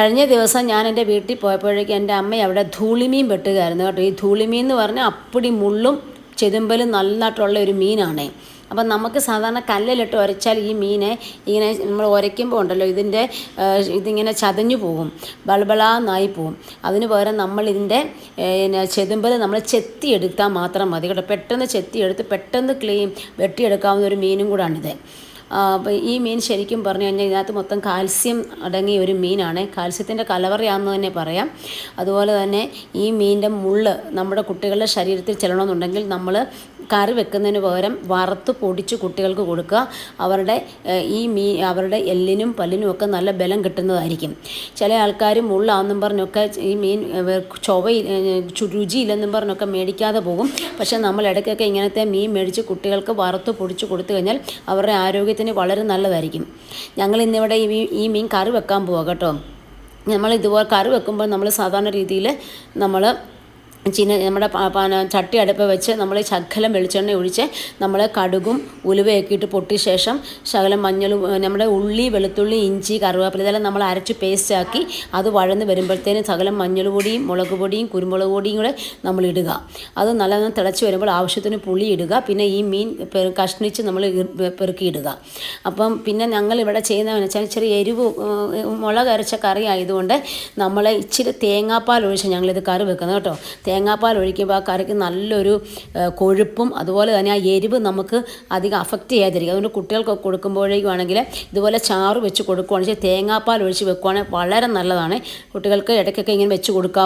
കഴിഞ്ഞ ദിവസം ഞാൻ എന്റെ വീട്ടിൽ പോയപ്പോഴേക്കും എന്റെ അമ്മ അവിടെ ധൂളിമീൻ വെട്ടുകയായിരുന്നു കേട്ടോ. ഈ ധൂളിമീൻ എന്ന് പറഞ്ഞാൽ അപ്പടി മുള്ളും ചെതുമ്പലും നല്ലതായിട്ടുള്ള ഒരു മീനാണ്. അപ്പം നമുക്ക് സാധാരണ കല്ലിലിട്ട് ഉരച്ചാൽ ഈ മീനെ ഇങ്ങനെ നമ്മൾ ഉരയ്ക്കുമ്പോൾ ഉണ്ടല്ലോ ഇതിന്റെ ഇതിങ്ങനെ ചതഞ്ഞു പോകും ബളബളാന്നായി പോകും അതിന് പകരം നമ്മൾ ഇതിന്റെ പിന്നെ ചെതുമ്പൽ നമ്മൾ ചെത്തിയെടുത്താൽ മാത്രം മതി കേട്ടോ. പെട്ടെന്ന് ചെത്തിയെടുത്ത് പെട്ടെന്ന് ക്ലീൻ വെട്ടിയെടുക്കാവുന്ന ഒരു മീനും കൂടാണിത്. ഈ മീൻ ശരിക്കും പറഞ്ഞു കഴിഞ്ഞാൽ ഇതിനകത്ത് മൊത്തം കാൽസ്യം അടങ്ങിയ ഒരു മീനാണ്. കാൽസ്യത്തിന്റെ കലവറയാണെന്ന് തന്നെ പറയാം. അതുപോലെ തന്നെ ഈ മീനിന്റെ മുള്ള് നമ്മുടെ കുട്ടികളുടെ ശരീരത്തിൽ ചെല്ലണമെന്നുണ്ടെങ്കിൽ നമ്മൾ കറി വെക്കുന്നതിന് പകരം വറുത്ത് പൊടിച്ച് കുട്ടികൾക്ക് കൊടുക്കുക. അവരുടെ ഈ മീ അവരുടെ എല്ലിനും പല്ലിനും ഒക്കെ നല്ല ബലം കിട്ടുന്നതായിരിക്കും. ചില ആൾക്കാർ മുള്ളാണെന്നും പറഞ്ഞൊക്കെ ഈ മീൻ ചൊവ രുചിയില്ലെന്നും പറഞ്ഞൊക്കെ മേടിക്കാതെ പോകും. പക്ഷേ നമ്മൾ ഇടയ്ക്കൊക്കെ ഇങ്ങനത്തെ മീൻ മേടിച്ച് കുട്ടികൾക്ക് വറുത്ത് പൊടിച്ച് കൊടുത്തു കഴിഞ്ഞാൽ അവരുടെ ആരോഗ്യത്തിന് വളരെ നല്ലതായിരിക്കും. ഞങ്ങൾ ഇന്നിവിടെ ഈ ഈ മീൻ കറി വെക്കാൻ പോവാം കേട്ടോ. നമ്മൾ ഇതുപോലെ കറി വെക്കുമ്പോൾ നമ്മൾ സാധാരണ രീതിയിൽ നമ്മൾ ചീന നമ്മുടെ ചട്ടി അടുപ്പ് വെച്ച് നമ്മൾ ശകലം വെളിച്ചെണ്ണ ഒഴിച്ച് നമ്മൾ കടുകും ഉലുവയൊക്കെ ഇട്ട് പൊട്ടിയ ശേഷം ശകലം മഞ്ഞളും നമ്മുടെ ഉള്ളി വെളുത്തുള്ളി ഇഞ്ചി കറുവേപ്പില ഇതെല്ലാം നമ്മൾ അരച്ച് പേസ്റ്റ് ആക്കി അത് വഴന്ന് വരുമ്പോഴത്തേനും ശകലം മഞ്ഞൾ പൊടിയും മുളക് പൊടിയും കുരുമുളക് പൊടിയും കൂടെ നമ്മൾ ഇടുക. അത് നല്ലവണ്ണം തിളച്ച് വരുമ്പോൾ ആവശ്യത്തിന് പുളി ഇടുക. പിന്നെ ഈ മീൻ കഷ്ണിച്ച് നമ്മൾ പെറുക്കിയിടുക. അപ്പം പിന്നെ ഞങ്ങൾ ഇവിടെ ചെയ്യുന്നതെന്ന് വെച്ചാൽ ചെറിയ എരിവ് മുളക് അരച്ച കറി ആയതുകൊണ്ട് നമ്മൾ ഇച്ചിരി തേങ്ങാപ്പാൽ ഒഴിച്ച് ഞങ്ങളിത് കറി വെക്കുന്നത് കേട്ടോ. തേങ്ങാപ്പാൽ ഒഴിക്കുമ്പോൾ ആ കറിക്ക് നല്ലൊരു കൊഴുപ്പും അതുപോലെ തന്നെ ആ എരിവ് നമുക്ക് അധികം അഫക്റ്റ് ചെയ്യാതിരിക്കും. അതുകൊണ്ട് കുട്ടികൾക്ക് കൊടുക്കുമ്പോഴേക്കും ആണെങ്കിൽ ഇതുപോലെ ചാറ് വെച്ച് കൊടുക്കുകയാണെങ്കിൽ തേങ്ങാപ്പാൽ ഒഴിച്ച് വെക്കുകയാണെങ്കിൽ വളരെ നല്ലതാണ്. കുട്ടികൾക്ക് ഇടയ്ക്കൊക്കെ ഇങ്ങനെ വെച്ച് കൊടുക്കാവും.